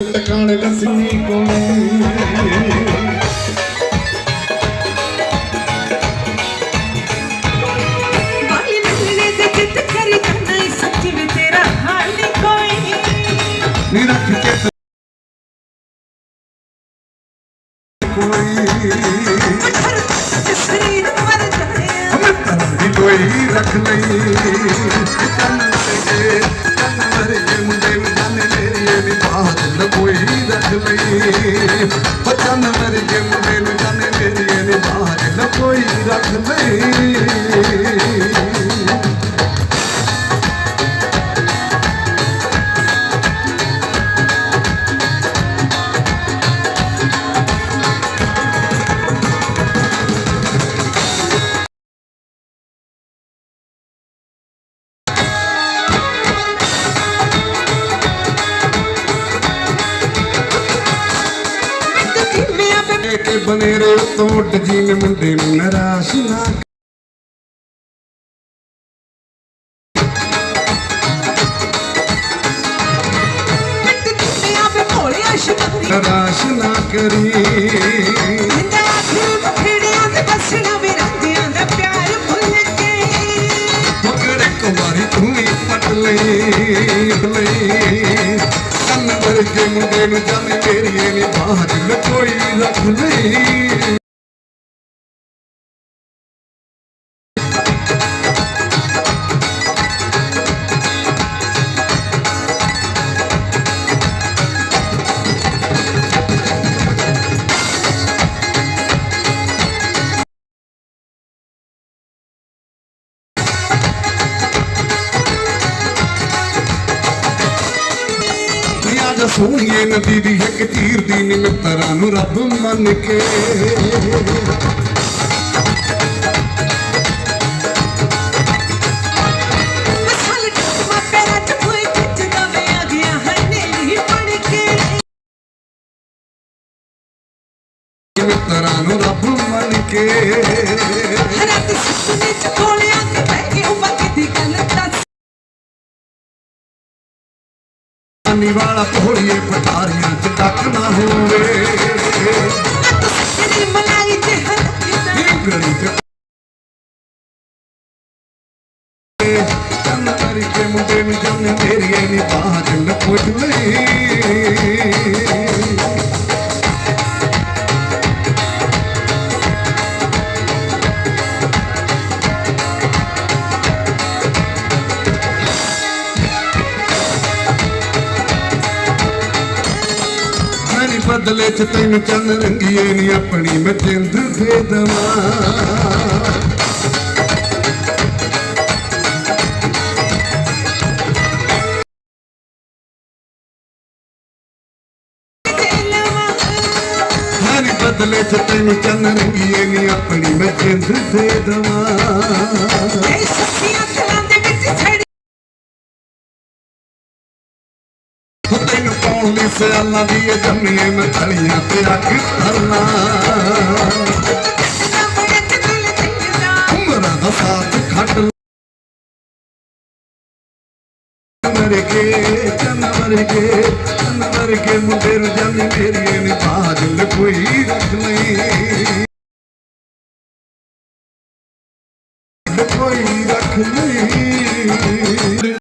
ਟਕਾਣੇ ਲਸਣੀ ਕੋਲੇ ਬਾਈ ਮਿਲਣੇ ਦੇ ਜਿੱਤ ਕਰੀ ਨਹੀਂ ਸੱਚੀ ਵੀ ਤੇਰਾ ਹਾਲ ਨਹੀਂ ਕੋਈ ਨੀ ਰੱਖ ਕੇ ਤੇ ਕੋਈ ਹਰ ਸਰੀਰ ਮਰ ਜਾਏ ਹਮੇ ਤਰ੍ਹਾਂ ਦੀ ਕੋਈ ਰੱਖ ਲਈ ਤਨ ਤੇ ਮੇਰੀ ਇਹ ਵੀ ਕੋਈ ਰੱਖ ਲਈ। ਬਚਨ ਮਰੇ ਮੁੰਡੇ ਨੂੰ ਜਾਣੇ ਮੇਰੀ ਇਹ ਵੀ ਬਾਤ ਕੋਈ ਰੱਖ ਲਈ। ਲੈ ਕੇ ਬਨੇਰੇ ਉੱਤੋਂ ਉੱਡ ਜੀ ਨੇ ਮੁੰਡੇ ਨੂੰ ਨਿਰਾਸ਼ ਨਾ ਨਿਰਾਸ਼ ਨਾ ਕਰੀ। ਵਰਗੇ ਮੁੰਡੇ ਨੂੰ ਜਾਣੇ ਮੇਰੀ ਇਹ ਨੀ ਬਾਤ ਕੋਈ ਰੱਖ ਲਈ ਪਿਆ ਜਾ ਸੋਹਣੀਏ ਨਦੀ ਦੀ ਇੱਕ ਤੀਰ ਦੀ ਨੀ ਮਿੱਤਰਾਂ ਨੂੰ ਰੱਬ ਮੰਨ ਕੇ। ਮਿੱਤਰਾਂ ਨੂੰ ਰੱਬ ਮੰਨ ਕੇ। ਰਾਤ ਸੁਪਨੇ ਚ ਖੋਲਿਆ ਪਾਣੀ ਵਾਲਾ ਪੋੜੀਏ ਪਟਾਰੀਆਂ ਚ ਡੱਕ ਨਾ ਹੋਵੇ। ਤੇਰੀ ਮਲਾਈ ਤੇ ਹੱਥ ਇਹ ਚੰਨ ਕਰਕੇ ਮੁੰਡੇ ਨੂੰ ਜਾਣੇ ਮੇਰੀ ਇਹ ਨੀ ਬਾਤ ਨਾ ਲਈ। ਬਦਲੇ ਚ ਤੈਨੂੰ ਚੰਨ ਰੰਗੀਏ ਨੀ ਆਪਣੀ, ਮੈਂ ਜਿੰਦ ਦੇ ਦਵਾਂ। ਬਦਲੇ ਚ ਤੈਨੂੰ ਚੰਨ ਰੰਗੀਏ ਨੀ ਆਪਣੀ, ਮੈਂ ਜਿੰਦ ਦੇ ਦਵਾਂ। ਤੈਨੂੰ ਪਾਉਣ ਲਈ ਸਿਆਲਾਂ ਦੀ ਇਹ ਮੈਂ ਤਲੀਆਂ ਤੇ ਅੱਗ ਧਰਨਾ ਉਮਰਾਂ ਦਾ ਸਾਥ ਖੱਟ ਮਰ ਚੰਨ ਮਰ ਚੰਨ ਮਰ ਮੁੰਡੇ ਨੂੰ ਜਾਣੇ ਮੇਰੀ ਨੇ ਬਾਦਲ ਕੋਈ ਰੱਖ ਲਈ ਕੋਈ ਰੱਖ ਲਈ